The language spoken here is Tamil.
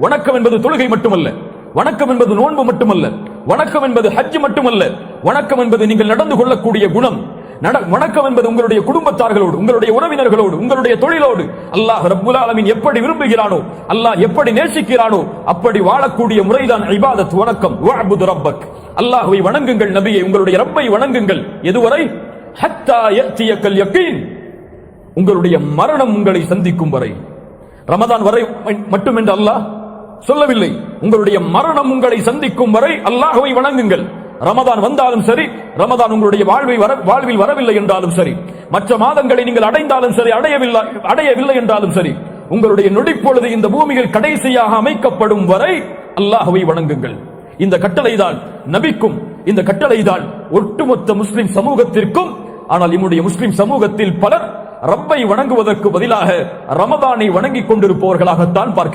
வணக்கம் என்பது தொழுகை மட்டுமல்ல. வணக்கம் என்பது நோன்பு மட்டுமல்ல. வணக்கம் என்பது ஹஜ் மட்டுமல்ல. வணக்கம் என்பது நீங்கள் நடந்து கொள்ளக்கூடிய குணம். நட- வணக்கம் என்பது உங்களுடைய குடும்பத்தார்களோடு உங்களுடைய உறவினர்களோடு உங்களுடைய தொழிலோடு. அல்லாஹ் ரப்புல் ஆலமின் எப்படி விரும்புகிறானோ அல்லாஹ் எப்படி நேசிக்கிறானோ அப்படி வாழக்கூடிய முறைதான் இபாதத் வணக்கம். வஅபுது ரப்பக். அல்லாஹ்வை வணங்குங்கள் நபியை உங்களுடைய ரப்பை வணங்குங்கள். எதுவரை? ஹத்தா யத்தியக்கல் யக்கீன் உங்களுடைய மரணம் உங்களை சந்திக்கும் வரை. ரமதான் வரை மட்டுமென்று அல்லாஹ் சொல்லவில்லை. உங்களுடைய மரணம் உங்களை சந்திக்கும் வரை அல்லாஹுவை வணங்குங்கள். ரமதான் வந்தாலும் சரி ரமதான் உங்களுடைய வாழ்வை வர வாழ்வில் வரவில்லை என்றாலும் சரி மற்ற மாதங்களை நீங்கள் அடைந்தாலும் சரி அடையவில்லை அடையவில்லை என்றாலும் சரி உங்களுடைய நொடிப்பொழுது இந்த பூமியில் கடைசியாக அமைக்கப்படும் வரை அல்லாஹுவை வணங்குங்கள். இந்த கட்டளைதான் நபிக்கும் இந்த கட்டளைதான் ஒட்டுமொத்த முஸ்லிம் சமூகத்திற்கும் ஆனால் இம்முடைய முஸ்லிம் சமூகத்தில் பலர் ரப்பை வணங்குவதற்கு பதிலாக ரமதானை வணங்கிக் கொண்டிருப்பவர்களாகத்தான் பார்க்கிறோம்.